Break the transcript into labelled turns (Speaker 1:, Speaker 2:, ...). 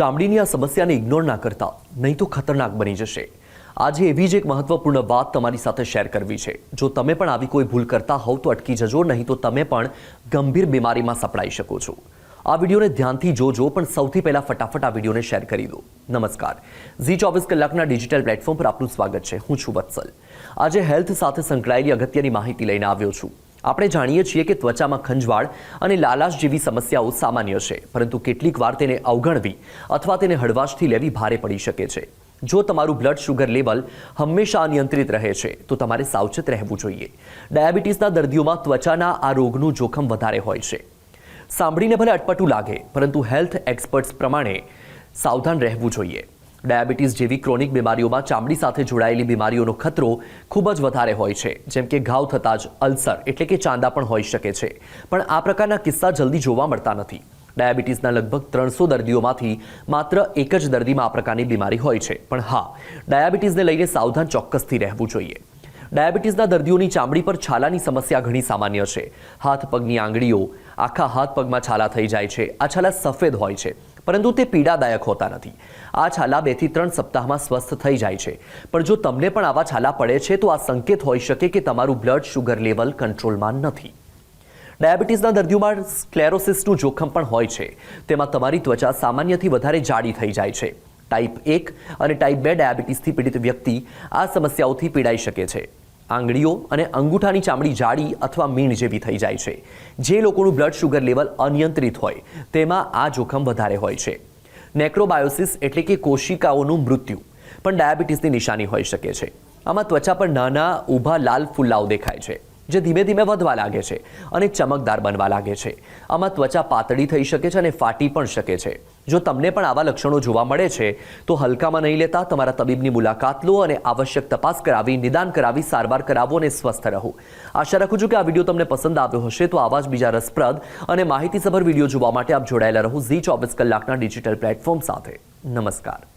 Speaker 1: ચામડીની આ સમસ્યાને ઇગ્નોર ના કરતા, નહીં તો ખતરનાક બની જશે. આજે એવી જ એક મહત્વપૂર્ણ વાત તમારી સાથે શેર કરવી છે. જો તમે પણ આવી કોઈ ભૂલ કરતા હોવ તો અટકી જજો, નહીં તો તમે પણ ગંભીર બીમારીમાં સપડાઈ શકો છો. આ વિડીયોને ધ્યાનથી જોજો, પણ સૌથી પહેલાં ફટાફટ આ વિડીયોને શેર કરી દો. નમસ્કાર. ઝી ચોવીસ કલાકના ડિજિટલ પ્લેટફોર્મ પર આપનું સ્વાગત છે. હું છું વત્સલ. આજે હેલ્થ સાથે સંકળાયેલી અગત્યની માહિતી લઈને આવ્યો છું. આપણે જાણીએ છીએ કે ત્વચામાં ખંજવાળ અને લાલાશ જેવી સમસ્યાઓ સામાન્ય છે, પરંતુ કેટલીક વાર તેને અવગણવી અથવા તેને હળવાશથી લેવી ભારે પડી શકે છે. જો તમારું બ્લડ શુગર લેવલ હંમેશા અનિયંત્રિત રહે છે, તો તમારે સાવચેત રહેવું જોઈએ. ડાયાબિટીસના દર્દીઓમાં ત્વચાના આ રોગનું જોખમ વધારે હોય છે. સાંભળીને ભલે અટપટું લાગે, પરંતુ હેલ્થ એક્સપર્ટ્સ પ્રમાણે સાવધાન રહેવું જોઈએ. ડાયાબિટીસ જેવી ક્રોનિક બીમારીઓમાં ચામડી સાથે જોડાયેલી બીમારીઓનો ખતરો ખૂબ જ વધારે હોય છે. જેમ કે ઘાવ થતાં જ અલ્સર એટલે કે ચાંદા પણ હોઈ શકે છે. પણ આ પ્રકારના કિસ્સા જલ્દી જોવા મળતા નથી. ડાયાબિટીસના લગભગ ત્રણસો દર્દીઓમાંથી માત્ર એક જ દર્દીમાં આ પ્રકારની બીમારી હોય છે. પણ હા, ડાયાબિટીસને લઈને સાવધાન ચોક્કસથી રહેવું જોઈએ. ડાયાબિટીસના દર્દીઓની ચામડી પર છાલાની સમસ્યા ઘણી સામાન્ય છે. હાથ પગની આંગળીઓ આખા હાથ પગમાં છાલા થઈ જાય છે. આ છાલા સફેદ હોય છે, પરંતુ તે પીડાદાયક હોતા નથી. આ છાલા બેથી ત્રણ સપ્તાહમાં સ્વસ્થ થઈ જાય છે. પણ જો તમને પણ આવા છાલા પડે છે, તો આ સંકેત હોઈ શકે કે તમારું બ્લડ શુગર લેવલ કંટ્રોલમાં નથી. ડાયાબિટીસના દર્દીઓમાં સ્ક્લેરોસિસનું જોખમ પણ હોય છે. તેમાં તમારી ત્વચા સામાન્યથી વધારે જાડી થઈ જાય છે. ટાઈપ એક અને ટાઈપ બે ડાયાબિટીસથી પીડિત વ્યક્તિ આ સમસ્યાઓથી પીડાઈ શકે છે. આંગળીઓ અને અંગૂઠાની ચામડી જાડી અથવા મીણ જેવી થઈ જાય છે. જે લોકોનું બ્લડ શુગર લેવલ અનિયંત્રિત હોય, તેમાં આ જોખમ વધારે હોય છે. નેક્રોબાયોસિસ એટલે કે કોશિકાઓનું મૃત્યુ, પણ ડાયાબિટીસની નિશાની હોઈ શકે છે. આમાં ત્વચા પર નાના, ઊભા લાલ ફુલ્લાઓ દેખાય છે. જે ધીમે ધીમે વધવા લાગે છે અને ચમકદાર બનવા લાગે છે. આમાં ત્વચા પાતળી થઈ શકે છે અને ફાટી પણ શકે છે. જો તમને પણ આવા લક્ષણો જોવા મળે છે, તો હલકામાં નહીં લેતા તમારા તબીબની મુલાકાત લો અને આવશ્યક તપાસ કરાવી, નિદાન કરાવી, સારવાર કરાવો અને સ્વસ્થ રહો. આશા રાખું છું કે આ વીડિયો તમને પસંદ આવ્યો હશે, તો આવા જ બીજા રસપ્રદ અને માહિતીસભર વીડિયો જોવા માટે આપ જોડાયેલા રહો ઝી ચોવીસ કલાકના ડિજિટલ પ્લેટફોર્મ સાથે. નમસ્કાર.